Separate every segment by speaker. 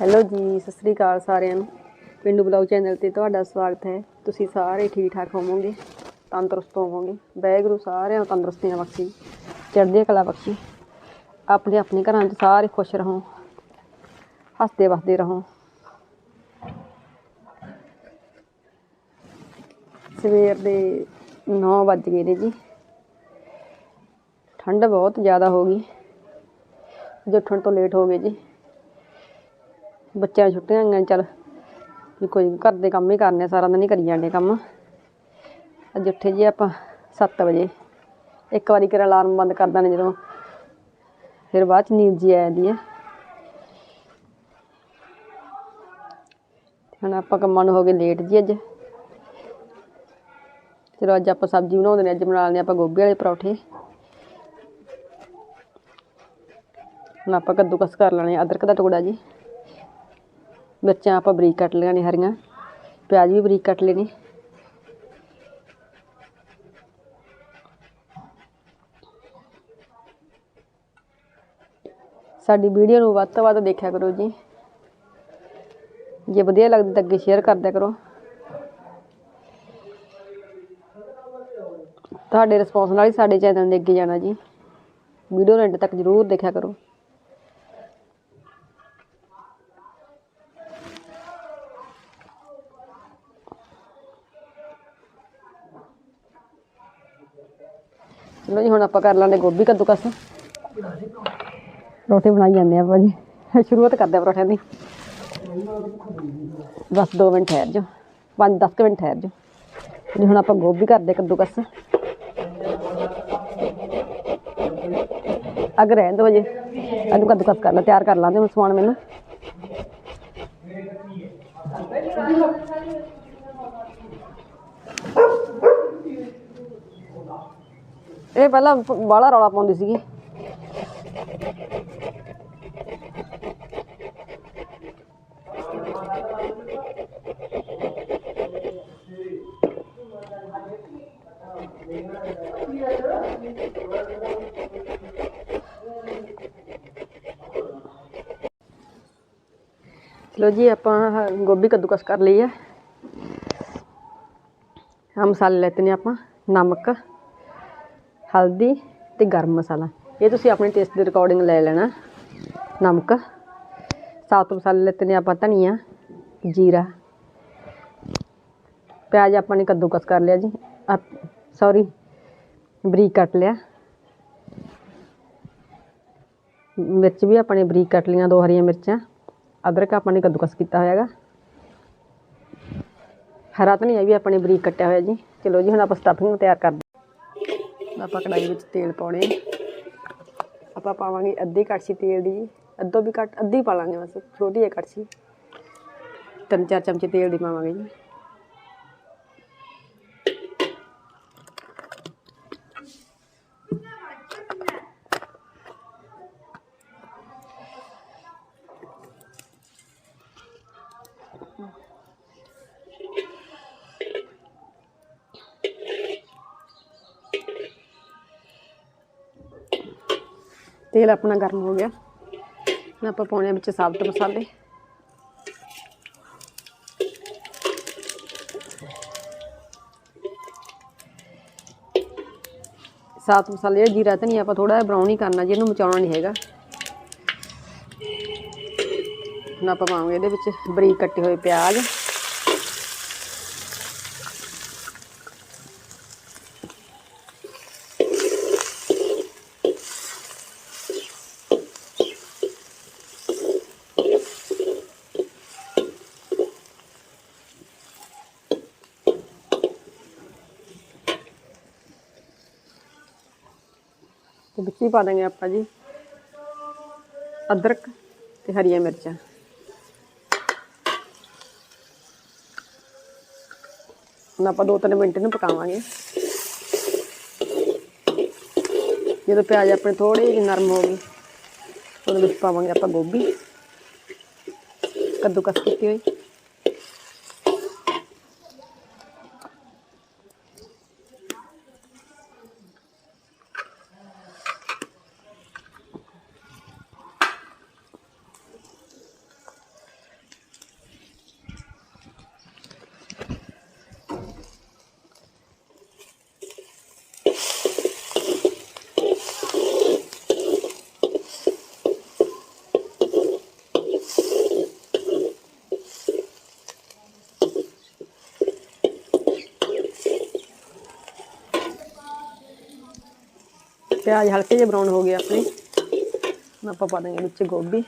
Speaker 1: Hello ਜੀ, ਸਤਿ ਸ੍ਰੀ ਅਕਾਲ ਸਾਰਿਆਂ ਨੂੰ। ਪਿੰਡੂ ਬਲੌਗ ਚੈਨਲ ਤੇ ਤੁਹਾਡਾ ਸਵਾਗਤ ਹੈ। ਤੁਸੀਂ ਸਾਰੇ ਠੀਕ ਠਾਕ ਹੋਵੋਗੇ? ਤੰਦਰੁਸਤ ਹੋਵੋਗੇ? ਵਾਹਿਗੁਰੂ ਸਾਰਿਆਂ ਨੂੰ ਤੰਦਰੁਸਤੀਆਂ ਬਖਸ਼ੀ। ਚੜ੍ਹਦੀ ਕਲਾ ਬਖਸ਼ੀ। ਆਪਣੇ ਆਪਣੇ ਘਰਾਂ 'ਚ ਸਾਰੇ ਖੁਸ਼ ਰਹੋ। ਹੱਸਦੇ ਵਸਦੇ ਰਹੋ। ਸਵੇਰ ਦੇ 9 ਵੱਜ ਗਏ ਨੇ ਜੀ। ਠੰਡ ਬਹੁਤ ਜ਼ਿਆਦਾ ਹੋ ਗਈ। ਅੱਜ ਉੱਠਣ ਤੋਂ ਲੇਟ ਹੋ ਗਏ ਜੀ। ਬੱਚਿਆਂ ਨੂੰ ਛੁੱਟੀਆਂ ਹੋਈਆਂ ਚੱਲ ਵੀ ਕੋਈ ਘਰ ਦੇ ਕੰਮ ਹੀ ਕਰਨੇ ਆ, ਸਾਰਾ ਦਿਨ ਹੀ ਕਰੀ ਜਾਂਦੇ ਕੰਮ। ਅੱਜ ਉੱਠੇ ਜੀ ਆਪਾਂ 7 ਵਜੇ। ਇੱਕ ਵਾਰੀ ਕਿਰ ਅਲਾਰਮ ਬੰਦ ਕਰ ਦਿੰਦੇ ਜਦੋਂ ਫਿਰ ਬਾਅਦ ਚ ਨੀਂਦ ਜੀ ਆ ਜਾਂਦੀ ਹੈ ਹੁਣ ਆਪਾਂ ਕੰਮਾਂ ਨੂੰ ਹੋ ਗਏ ਲੇਟ ਜੀ ਅੱਜ। ਚਲੋ ਅੱਜ ਆਪਾਂ ਸਬਜ਼ੀ ਬਣਾਉਂਦੇ ਨੇ ਅੱਜ ਬਣਾ ਲੈਂਦੇ ਆਪਾਂ ਗੋਭੀ ਵਾਲੇ ਪਰੌਠੇ। ਹੁਣ ਆਪਾਂ ਕੱਦੂਕਸ ਕਰ ਲੈਣੇ ਅਦਰਕ ਦਾ ਟੁਕੜਾ ਜੀ। ਮਿਰਚਾਂ ਆਪਾਂ ਬਰੀਕ ਕੱਟ ਲਈਆਂ ਨੇ ਹਰੀਆਂ, ਪਿਆਜ਼ ਵੀ ਬਰੀਕ ਕੱਟ ਲਏ ਨੇ। ਸਾਡੀ ਵੀਡੀਓ ਨੂੰ ਵੱਧ ਤੋਂ ਵੱਧ ਦੇਖਿਆ ਕਰੋ ਜੀ। ਜੇ ਵਧੀਆ ਲੱਗਦੀ ਤਾਂ ਅੱਗੇ ਸ਼ੇਅਰ ਕਰਦਿਆ ਕਰੋ। ਤੁਹਾਡੇ ਰਿਸਪੌਂਸ ਨਾਲ ਹੀ ਸਾਡੇ ਚੈਨਲ ਨੇ ਅੱਗੇ ਜਾਣਾ ਜੀ। ਵੀਡੀਓ ਨੂੰ ਐਂਡ ਤੱਕ ਜ਼ਰੂਰ ਦੇਖਿਆ ਕਰੋ। ਚਲੋ ਜੀ ਹੁਣ ਆਪਾਂ ਕਰ ਲਾਂਗੇ ਗੋਭੀ ਕੱਦੂਕਸ। ਰੋਟੀ ਬਣਾਈ ਜਾਂਦੇ ਆ ਭਾਜੀ। ਸ਼ੁਰੂਆਤ ਕਰਦੇ ਆ ਪਰੌਠਿਆਂ ਦੀ। ਬਸ 2 ਮਿੰਟ ਠਹਿਰ ਜਾਓ। 5-10 ਮਿੰਟ ਠਹਿਰ ਜਾਓ। ਜੀ ਹੁਣ ਆਪਾਂ ਗੋਭੀ ਕਰਦੇ ਕੱਦੂਕਸ। ਅਗਰ ਰਹਿਣ ਦੋ ਜੇ ਇਹਨੂੰ ਕੱਦੂਕਸ ਕਰ ਲਾ ਤਿਆਰ ਕਰ ਲਾਂਦੇ ਹੁਣ ਸਮਾਨ ਮੈਨੂੰ। ਇਹ ਪਹਿਲਾਂ ਬਾਹਲਾ ਰੌਲਾ ਪਾਉਂਦੀ ਸੀਗੀ ਚਲੋ ਜੀ ਆਪਾਂ ਆਹ ਗੋਭੀ ਕੱਦੂਕਸ ਕਰ ਲਈ ਹੈ ਆ ਮਸਾਲੇ ਲੈਤੇ ਨੇ ਆਪਾਂ ਨਮਕ ਹਲਦੀ ਤੇ ਗਰਮ ਮਸਾਲਾ। ਇਹ ਤੁਸੀਂ ਆਪਣੇ ਟੇਸਟ ਦੇ ਰਿਕਾਰਡਿੰਗ ਲੈ ਲੈਣਾ। ਨਮਕ। ਸਾਤ ਮਸਾਲੇ ਲੈਤੇ ਨੇ ਆਪਾਂ ਧਨੀਆ, ਜੀਰਾ। ਪਿਆਜ਼ ਆਪਾਂ ਨੇ ਕੱਦੂਕਸ ਕਰ ਲਿਆ ਜੀ। ਸੌਰੀ ਬਰੀਕ ਕੱਟ ਲਿਆ। ਮਿਰਚ ਵੀ ਆਪਾਂ ਨੇ ਬਰੀਕ ਕੱਟ ਲਈਆਂ ਦੋ ਹਰੀਆਂ ਮਿਰਚਾਂ। ਅਦਰਕ ਆਪਾਂ ਨੇ ਕੱਦੂਕਸ ਕੀਤਾ ਹੋਇਆ ਹੈਗਾ। ਹਰਾ ਧਨੀਆ ਵੀ ਆਪਾਂ ਨੇ ਬਰੀਕ ਕੱਟਿਆ ਹੋਇਆ ਜੀ। ਚਲੋ ਜੀ, ਹੁਣ ਆਪਾਂ ਸਟਫਿੰਗ ਨੂੰ ਤਿਆਰ ਕਰਦੇ ਆਪਾਂ ਕੜਾਈ ਵਿੱਚ ਤੇਲ ਪਾਉਣੇ ਆਪਾਂ ਪਾਵਾਂਗੇ ਅੱਧੀ ਕੜਛੀ ਤੇਲ ਦੀ ਜੀ ਅੱਧੋ ਵੀ ਘੱਟ, ਅੱਧੀ ਪਾ ਲਾਂਗੇ ਬਸ, ਛੋਟੀ ਹੈ ਕੜਛੀ। ਤਿੰਨ ਚਾਰ ਚਮਚੇ ਤੇਲ ਦੀ ਪਾਵਾਂਗੇ ਜੀ। ਤੇਲ ਆਪਣਾ ਗਰਮ ਹੋ ਗਿਆ। ਹੁਣ ਆਪਾਂ ਪਾਉਣੇ ਆ ਵਿੱਚ ਸਾਬਤ ਮਸਾਲੇ। ਸਾਬਤ ਮਸਾਲੇ ਜਿਹੜਾ ਜੀਰਾ ਧਨੀਆ ਆਪਾਂ ਥੋੜਾ ਜਿਹਾ ਬਰਾਊਨ ਹੀ ਕਰਨਾ, ਜੀ ਇਹਨੂੰ ਮਚਾਉਣਾ ਨਹੀਂ ਹੈਗਾ। ਹੁਣ ਆਪਾਂ ਪਾਵਾਂਗੇ ਇਹਦੇ ਵਿੱਚ ਬਰੀਕ ਕੱਟੇ ਹੋਏ ਪਿਆਜ਼। ਤੇ ਵਿੱਚ ਹੀ ਪਾ ਦਾਂਗੇ ਆਪਾਂ ਜੀ? ਅਦਰਕ ਤੇ ਹਰੀਆਂ ਮਿਰਚਾਂ। ਹੁਣ ਆਪਾਂ ਦੋ ਤਿੰਨ ਮਿੰਟ ਨੂੰ ਪਕਾਵਾਂਗੇ। ਜਦੋਂ ਪਿਆਜ਼ ਆਪਣੇ ਥੋੜੇ ਜਿਹੇ ਨਰਮ ਹੋ ਗਏ, ਉਹਦੇ ਵਿੱਚ ਪਾਵਾਂਗੇ ਆਪਾਂ ਗੋਭੀ। ਕੱਦੂਕਸ ਕੀਤੀ ਹੋਈ। ਪਿਆਜ਼ ਹਲਕੇ ਜਿਹੇ ਬਰਾਊਨ ਹੋ ਗਏ ਆਪਣੇ। ਹੁਣ ਆਪਾਂ ਪਾ ਦਾਂਗੇ ਵਿੱਚ ਗੋਭੀ।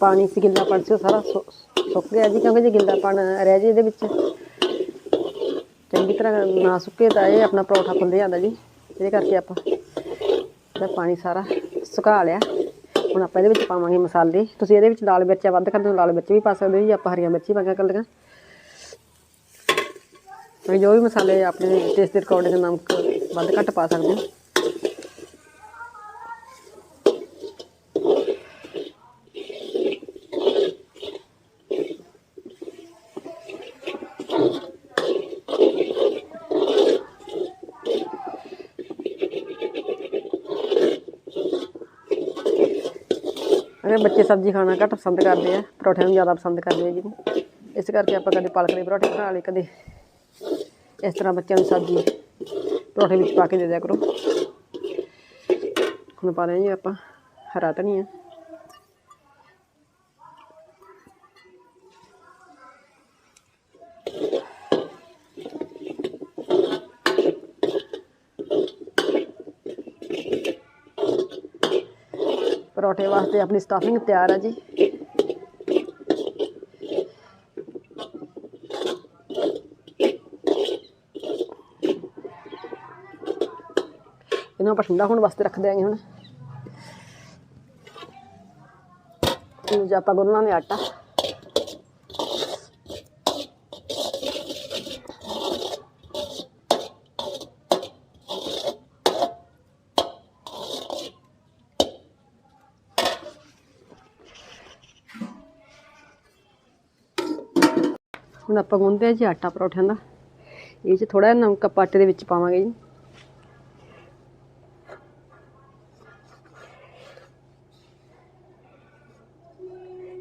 Speaker 1: ਪਾਣੀ ਸੀ, ਗਿੱਲਾ ਪਾਣੀ ਸੀ, ਉਹ ਸਾਰਾ ਸੁ- ਸੁੱਕ ਗਿਆ ਜੀ, ਕਿਉਂਕਿ ਜੇ ਗਿੱਲਾ ਪਾਣੀ ਰਹਿ ਜੇ ਇਹਦੇ ਵਿੱਚ। ਚੰਗੀ ਤਰ੍ਹਾਂ ਨਾ ਸੁੱਕੇ ਤਾਂ ਇਹ ਆਪਣਾ ਪਰੌਠਾ ਖੁੱਲ ਜਾਂਦਾ ਜੀ, ਇਹਦੇ ਕਰਕੇ ਆਪਾਂ ਇਹਦਾ ਪਾਣੀ ਸਾਰਾ ਸੁਕਾ ਲਿਆ। ਹੁਣ ਆਪਾਂ ਇਹਦੇ ਵਿੱਚ ਪਾਵਾਂਗੇ ਮਸਾਲੇ। ਤੁਸੀਂ ਇਹਦੇ ਵਿੱਚ ਲਾਲ ਮਿਰਚਾਂ ਵੱਧ ਕਰਦੇ ਹੋ ਲਾਲ ਮਿਰਚ ਵੀ ਪਾ ਸਕਦੇ ਹੋ ਜੀ, ਆਪਾਂ ਹਰੀਆਂ ਮਿਰਚੀ ਪਾ ਕੇ ਕੱਲੀਆਂ ਤੁਸੀਂ ਜੋ ਵੀ ਮਸਾਲੇ ਆਪਣੇ ਟੇਸਟ ਦੇ ਅਕੋਰਡਿੰਗ ਨਮਕ ਵੱਧ ਘੱਟ ਪਾ ਸਕਦੇ ਹੋ। ਅਗਰ ਬੱਚੇ ਸਬਜ਼ੀ ਖਾਣਾ ਘੱਟ ਪਸੰਦ ਕਰਦੇ ਆ, ਪਰੌਠਿਆਂ ਨੂੰ ਜ਼ਿਆਦਾ ਪਸੰਦ ਕਰਦੇ ਆ ਜੀ। ਇਸ ਕਰਕੇ ਆਪਾਂ ਕਦੇ ਪਾਲਕ ਦੇ ਪਰੌਠੇ ਬਣਾ ਲਏ, ਕਦੇ ਇਸ ਤਰ੍ਹਾਂ ਬੱਚਿਆਂ ਨੂੰ ਸਬਜ਼ੀ ਪਰੌਠੇ ਵਿੱਚ ਪਾ ਕੇ ਦੇ ਦਿਆ ਕਰੋ। ਹੁਣ ਪਾ ਰਹੇ ਜੀ ਆਪਾਂ, ਹਰਾ ਧਨੀਆ। ਪਰੌਠੇ ਵਾਸਤੇ ਆਪਣੀ ਸਟਫਿੰਗ ਤਿਆਰ ਹੈ ਜੀ। ਇਹਨੂੰ ਆਪਾਂ ਠੰਡਾ ਹੋਣ ਵਾਸਤੇ ਰੱਖ ਦਿਆਂਗੇ ਹੁਣ। ਇਹਨੂੰ ਜੇ ਆਪਾਂ ਗੁੰਨਣਾ ਨੇ ਆਟਾ। ਹੁਣ ਆਪਾਂ ਗੁੰਨਦੇ ਹਾਂ ਜੀ ਆਟਾ ਪਰੌਠਿਆਂ ਦਾ। ਇਹ 'ਚ ਥੋੜਾ ਜਿਹਾ ਨਮਕ ਆਪਾਂ ਆਟੇ ਦੇ ਵਿੱਚ ਪਾਵਾਂਗੇ ਜੀ।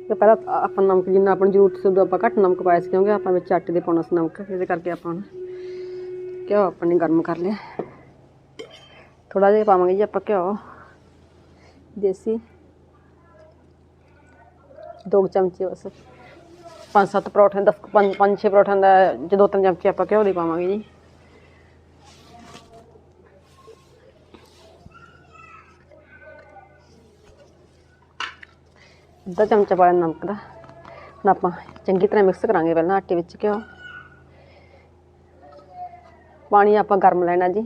Speaker 1: ਤੇ ਪਹਿਲਾਂ ਆਪਾਂ ਨਮਕ ਜਿੰਨਾ ਆਪਣੀ ਜ਼ਰੂਰਤ ਸੀ ਉਦੋਂ ਆਪਾਂ ਘੱਟ ਨਮਕ ਪਾਇਆ ਸੀ, ਕਿਉਂਕਿ ਆਪਾਂ ਵਿੱਚ ਆਟੇ ਦੇ ਪਾਉਣਾ ਸੀ ਨਮਕ, ਇਹਦੇ ਕਰਕੇ ਆਪਾਂ ਹੁਣ ਘਿਓ ਆਪਾਂ ਨੇ ਗਰਮ ਕਰ ਲਿਆ। ਥੋੜਾ ਜਿਹਾ ਪਾਵਾਂਗੇ ਜੀ ਆਪਾਂ ਘਿਓ, ਦੇਸੀ, ਦੋ ਕੁ ਚਮਚੇ ਬਸ। ਪੰਜ ਸੱਤ ਪਰੌਠਿਆਂ ਦਸ ਪੰਜ ਪੰਜ ਛੇ ਪਰੌਠਿਆਂ ਦਾ, ਜੇ ਦੋ ਤਿੰਨ ਚਮਚੇ ਆਪਾਂ ਘਿਓ ਦੇ ਪਾਵਾਂਗੇ ਜੀ। ਅੱਧਾ ਚਮਚਾ ਪਾ ਲੈਣਾ ਨਮਕ ਦਾ। ਹੁਣ ਆਪਾਂ ਚੰਗੀ ਤਰ੍ਹਾਂ ਮਿਕਸ ਕਰਾਂਗੇ ਪਹਿਲਾਂ ਆਟੇ ਵਿੱਚ ਘਿਓ। ਪਾਣੀ ਆਪਾਂ ਗਰਮ ਲੈਣਾ ਜੀ।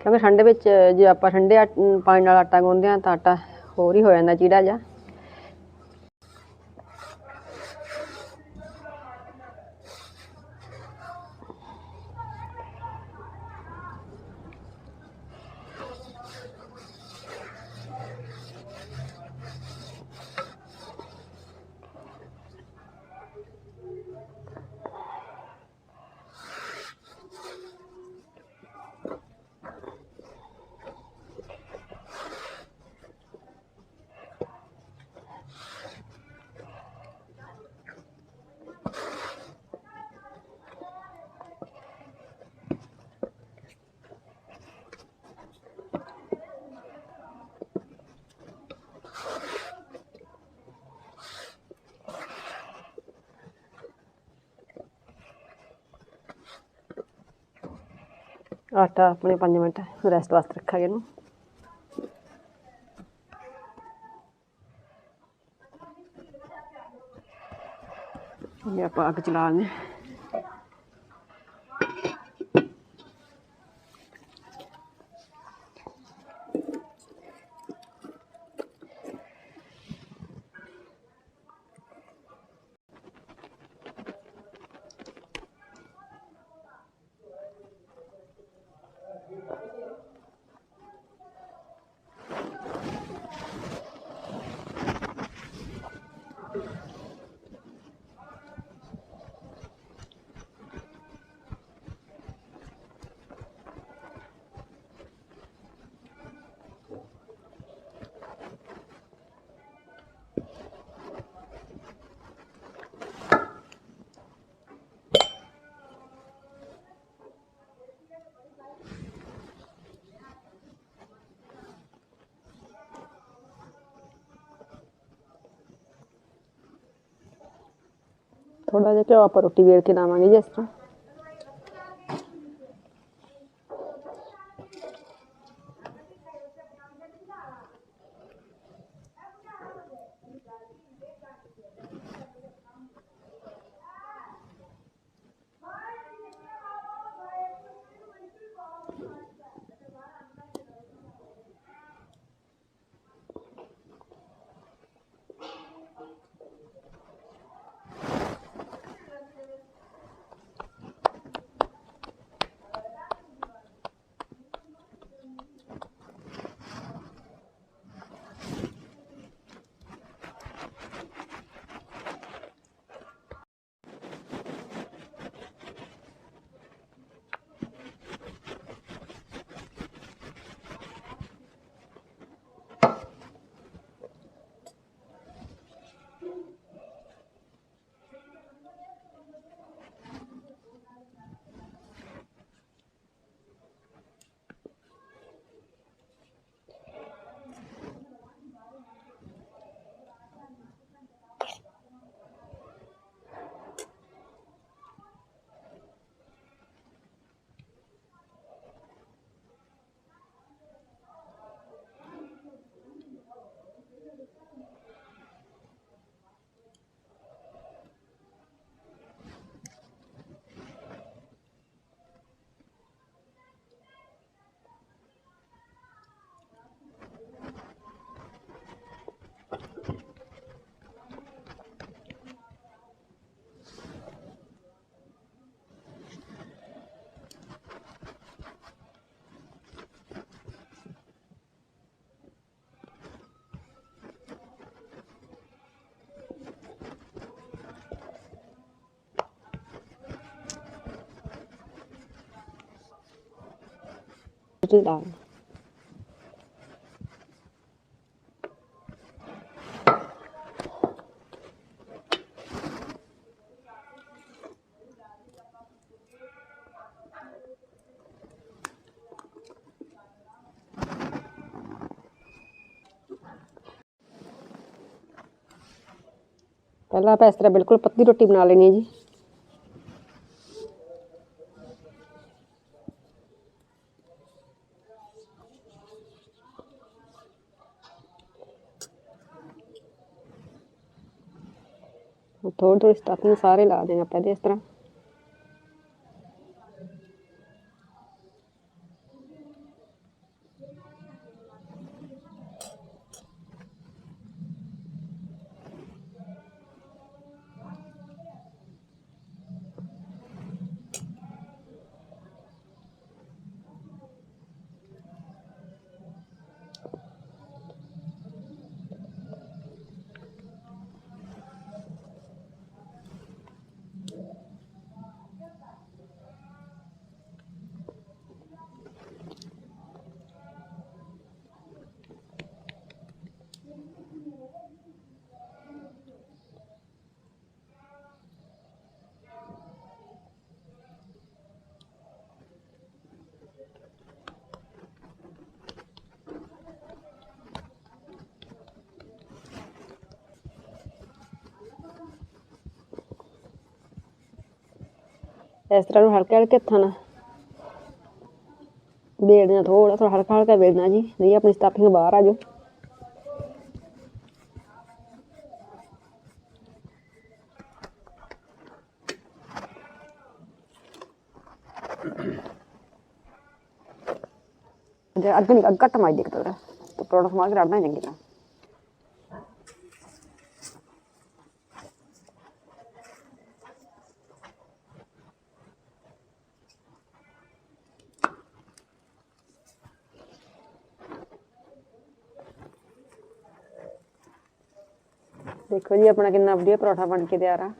Speaker 1: ਕਿਉਂਕਿ ਠੰਡੇ ਵਿੱਚ ਜੇ ਆਪਾਂ ਠੰਡੇ ਪਾਣੀ ਨਾਲ ਆਟਾ ਗੁੰਨਦੇ ਹਾਂ ਤਾਂ ਆਟਾ ਹੋਰ ਹੀ ਹੋ ਜਾਂਦਾ, ਚੀੜਾ ਜਿਹਾ। ਆਟਾ ਆਪਣੇ 5 ਮਿੰਟ ਰੈਸਟ ਵਾਸਤੇ ਰੱਖਾਂਗੇ ਇਹਨੂੰ। ਇਹ ਆਪਾਂ ਅੱਗ ਚਲਾ ਲੈਂਦੇ ਥੋੜਾ ਜਿਹਾ ਘਿਓ ਆਪਾਂ ਰੋਟੀ ਵੇਲ ਕੇ ਲਾਵਾਂਗੇ ਜਿਸ ਤਰ੍ਹਾਂ। ਰੋਟੀ ਲਾ ਪਹਿਲਾਂ ਆਪਾਂ ਇਸ ਤਰ੍ਹਾਂ ਬਿਲਕੁਲ ਪਤਲੀ ਰੋਟੀ ਬਣਾ ਲੈਣੀ ਹੈ ਥੋੜੀ ਥੋੜੀ ਸਟਫਿੰਗ ਸਾਰੇ ਲਾ ਦੇਣਾ ਆਪਾਂ ਇਹਦੇ ਇਸ ਤਰ੍ਹਾਂ। ਇਸ ਤਰ੍ਹਾਂ ਨੂੰ ਹਲਕੇ ਹਲਕੇ ਹੱਥਾਂ ਨਾਲ ਵੇਲਣਾ ਥੋੜਾ ਥੋੜਾ ਹਲਕਾ ਹਲਕਾ ਵੇਲਣਾ ਜੀ। ਨਹੀਂ, ਆਪਣੀ ਸਟਫਿੰਗ ਬਾਹਰ ਆ ਜਾਓ। ਜੇ ਅੱਗ ਨਹੀਂ ਅੱਗ ਘੱਟ ਮਾਈ ਦੇਖ ਤੋਰਾ ਤੇ ਪਰੌਂਠਾ ਸਮਾਰ ਕੇ ਰੱਖਣਾ ਚੰਗੀ ਤਰ੍ਹਾਂ। ਦੇਖੋ ਜੀ ਆਪਣਾ ਕਿੰਨਾ ਵਧੀਆ ਪਰੌਠਾ ਬਣ ਕੇ ਤਿਆਰ ਆ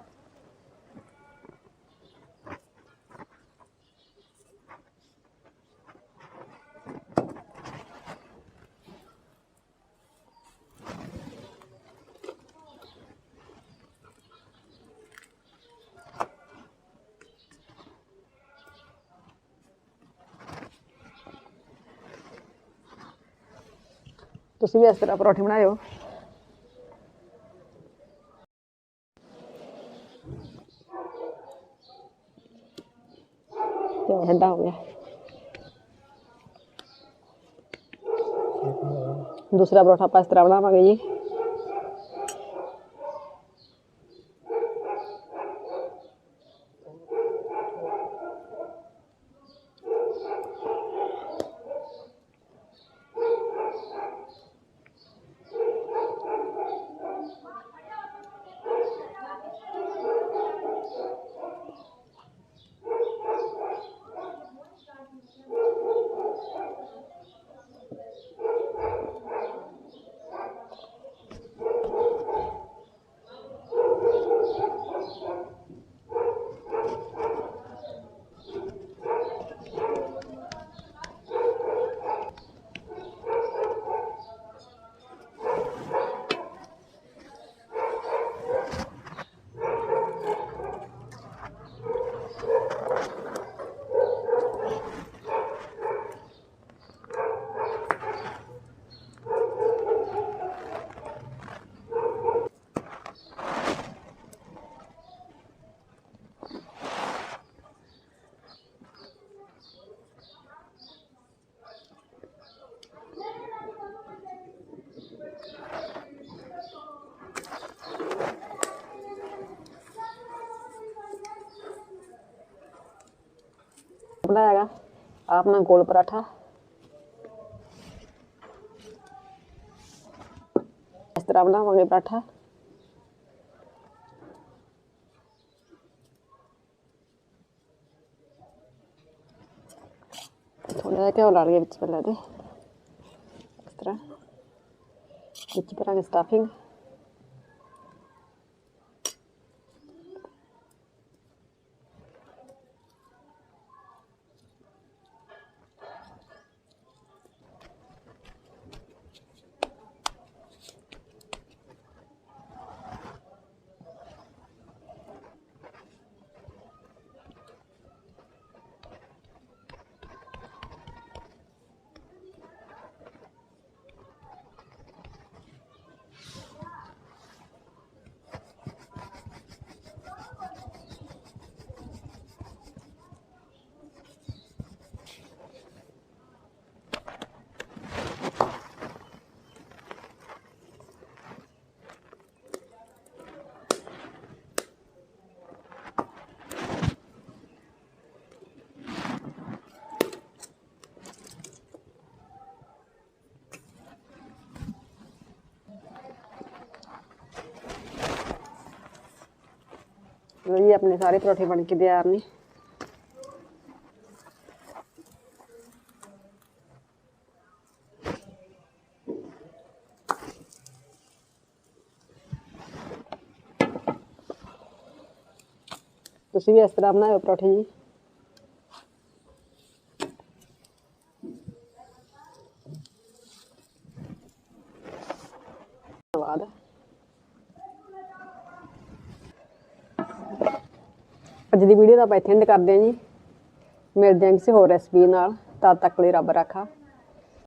Speaker 1: ਤੁਸੀਂ ਵੀ ਇਸ ਤਰ੍ਹਾਂ ਪਰੌਠੇ ਬਣਾਇਓ Ya, ya, ya, ya, ya, ya, ya, ya, ya, ya, ya, ya, ya, ਆਪਣਾ ਗੋਲ ਪਰਾਠਾ ਇਸ ਤਰ੍ਹਾਂ ਬਣਾਵਾਂਗੇ ਪਰਾਠਾ ਥੋੜਾ ਜਿਹਾ ਘਿਓ ਲਾ ਲਈਏ ਵਿੱਚ ਪਹਿਲਾਂ ਦੇ ਇਸ ਤਰ੍ਹਾਂ ਵਿੱਚ ਭਰਾਂਗੇ ਸਟਫਿੰਗ ਲਓ ਜੀ ਆਪਣੇ ਸਾਰੇ ਪਰੌਠੇ ਬਣ ਕੇ ਤਿਆਰ ਨੇ ਤੁਸੀਂ ਵੀ ਇਸ ਤਰ੍ਹਾਂ ਬਣਾਇਓ ਪਰੌਠੇ ਜੀ ਅੱਜ ਦੀ ਵੀਡੀਓ ਦਾ ਆਪਾਂ ਇੱਥੇ ਐਂਡ ਕਰਦੇ ਹਾਂ ਜੀ। ਮਿਲਦੇ ਹਾਂ ਕਿਸੇ ਹੋਰ ਰੈਸਪੀ ਨਾਲ। ਤਦ ਤੱਕ ਲਈ ਰੱਬ ਰਾਖਾ।